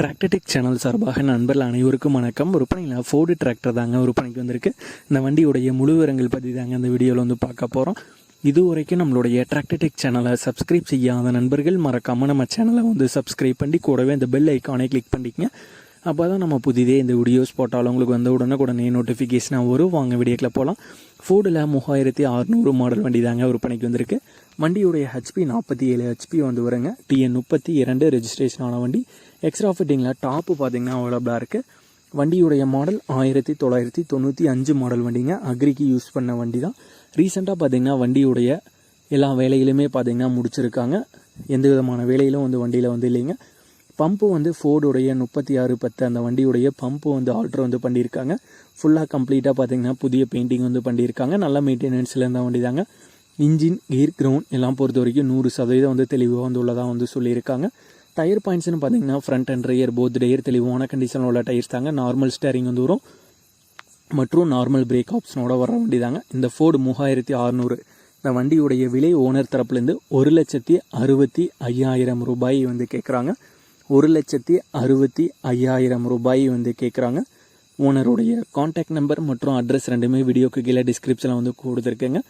Tractor Tech channel சார்பாக நண்பர்கள் அனைவருக்கும் வணக்கம். விற்பனையில் ஃபோர்டு டிராக்டர் தாங்க விற்பனைக்கு வந்திருக்கு. இந்த வண்டியுடைய முழு விவரங்கள் பற்றி தாங்க இந்த வீடியோவில் வந்து பார்க்க போகிறோம் இது வரைக்கும் நம்மளுடைய டிராக்டர்டெக் சேனலை சப்ஸ்கிரைப் செய்யாத நண்பர்கள் மறக்காமல் நம்ம சேனலை வந்து சப்ஸ்கிரைப் பண்ணி கூடவே இந்த பெல் ஐக்கானை கிளிக் பண்ணிக்கங்க. அப்போ தான் நம்ம புதிதே இந்த வீடியோஸ் போட்டாலும் உங்களுக்கு வந்து உடனுக்குடனே நோட்டிஃபிகேஷனாக வரும். வாங்க வீடியோக்கில் போகலாம் ஃபோர்டில் மூவாயிரத்தி அறநூறு மாடல் வண்டி தாங்க விற்பனைக்கு வந்திருக்கு. வண்டியுடைய ஹெச்பி நாற்பத்தி ஏழு ஹெச்பி வந்து வருங்க. டிஎன் முப்பத்தி இரண்டு ரெஜிஸ்ட்ரேஷன் ஆன வண்டி. எக்ஸ்ட்ரா ஃபிட்டிங்கில் டாப்பு பார்த்தீங்கன்னா அவைலபிளாக இருக்குது வண்டியுடைய மாடல் ஆயிரத்தி தொள்ளாயிரத்தி தொண்ணூற்றி அஞ்சு மாடல் வண்டிங்க. அக்ரிக்கு யூஸ் பண்ண வண்டி தான் ரீசெண்டாக பார்த்தீங்கன்னா வண்டியுடைய எல்லா வேலையிலுமே பார்த்தீங்கன்னா முடிச்சிருக்காங்க. எந்த விதமான வேலையிலும் வந்து வண்டியில் வந்து இல்லைங்க. பம்பு வந்து ஃபோர்டுடைய முப்பத்தி ஆறு பத்து அந்த வண்டியுடைய பம்பு வந்து ஆல்ட்ரு வந்து பண்ணியிருக்காங்க. ஃபுல்லாக கம்ப்ளீட்டாக பார்த்தீங்கன்னா புதிய பெயிண்டிங் வந்து பண்ணியிருக்காங்க. நல்ல மெயின்டெனன்ஸில் இருந்த வண்டி தாங்க இன்ஜின் கியர் கிரவுண்ட் எல்லாம் பொறுத்த வரைக்கும் நூறு சதவீதம் வந்து தெளிவாக வந்து உள்ளதாக வந்து சொல்லியிருக்காங்க. டயர் பாயிண்ட்ஸ்னு பார்த்தீங்கன்னா front and rear both tyre தெளிவான கண்டிஷனில் உள்ள டயர்ஸ் தாங்க. நார்மல் ஸ்டேரிங் வந்து வரும். மற்றும் நார்மல் பிரேக் ஆப்ஷனோட வர வண்டி தாங்க இந்த ஃபோர்டு மூவாயிரத்தி அறநூறு. இந்த வண்டியுடைய விலை ஓனர் தரப்புலேருந்து ஒரு லட்சத்தி அறுபத்தி ஐயாயிரம் ரூபாய் வந்து கேட்குறாங்க ஒரு லட்சத்தி அறுபத்தி ஐயாயிரம் ரூபாய் வந்து கேட்குறாங்க ஓனருடைய காண்டாக்ட் நம்பர் மற்றும் அட்ரஸ் ரெண்டுமே வீடியோக்கு கீழே டிஸ்கிரிப்ஷனில் வந்து கொடுத்துருக்கேங்க.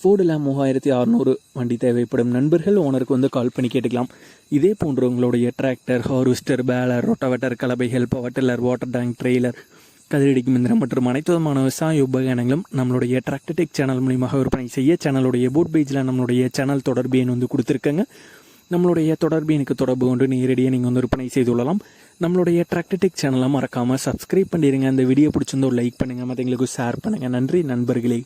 ஃபோர்டில் மூவாயிரத்தி அறநூறு வண்டி தேவைப்படும் நண்பர்கள் ஓனருக்கு வந்து கால் பண்ணி கேட்டுக்கலாம். இதே போன்று உங்களுடைய tractor harvester baler rotavator கலபைகள் power tiller water tank trailer கதிரடிக்கு மிந்திரம் மற்றும் அனைத்து விதமான விவசாய உபகரணங்களும் நம்மளுடைய டிராக்டர்டெக் சேனல் மூலியமாக விற்பனை செய்ய சேனலுடைய போட் பேஜில் நம்மளுடைய சேனல் தொடர்பு எண் வந்து கொடுத்துருக்கேங்க. நம்மளுடைய தொடர்பு எனக்கு தொடர்பு கொண்டு நேரடியாக நீங்கள் வந்து விற்பனை செய்து கொள்ளலாம். நம்மளுடைய டிராக்டர்டெக் சேனலை மறக்காமல் சப்ஸ்கிரைப் பண்ணிடுங்க அந்த வீடியோ பிடிச்சிருந்தோ லைக் பண்ணுங்கள் மற்றவங்களுக்கு ஷேர் பண்ணுங்கள் நன்றி நண்பர்களே.